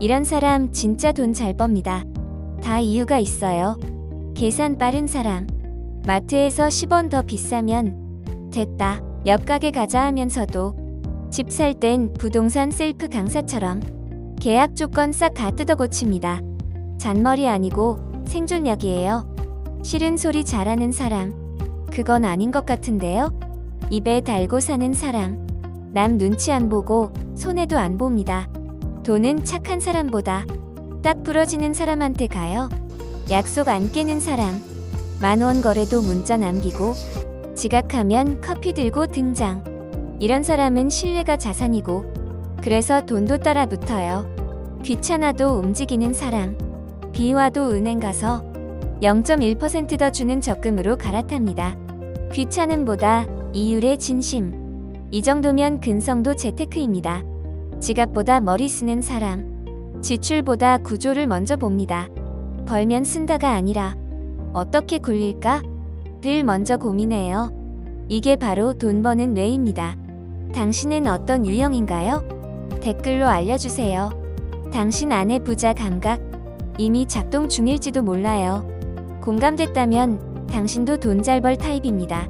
이런 사람 진짜 돈 잘 법니다. 다 이유가 있어요. 계산 빠른 사람. 마트에서 10원 더 비싸면 됐다. 옆 가게 가자 하면서도 집 살 땐 부동산 셀프 강사처럼 계약 조건 싹 다 뜯어 고칩니다. 잔머리 아니고 생존력이에요. 싫은 소리 잘하는 사람. 그건 아닌 것 같은데요? 입에 달고 사는 사람. 남 눈치 안 보고 손해도 안 봅니다. 돈은 착한 사람보다 딱 부러지는 사람한테 가요. 약속 안 깨는 사람. 만 원 거래도 문자 남기고 지각하면 커피 들고 등장. 이런 사람은 신뢰가 자산이고 그래서 돈도 따라 붙어요. 귀찮아도 움직이는 사람. 비와도 은행 가서 0.1%더 주는 적금으로 갈아탑니다. 귀찮음보다 이율의 진심. 이 정도면 근성도 재테크입니다. 지갑보다 머리 쓰는 사람. 지출보다 구조를 먼저 봅니다. 벌면 쓴다가 아니라 어떻게 굴릴까? 를 먼저 고민해요. 이게 바로 돈 버는 뇌입니다. 당신은 어떤 유형인가요? 댓글로 알려주세요. 당신 안의 부자 감각 이미 작동 중일지도 몰라요. 공감됐다면 당신도 돈 잘 벌 타입입니다.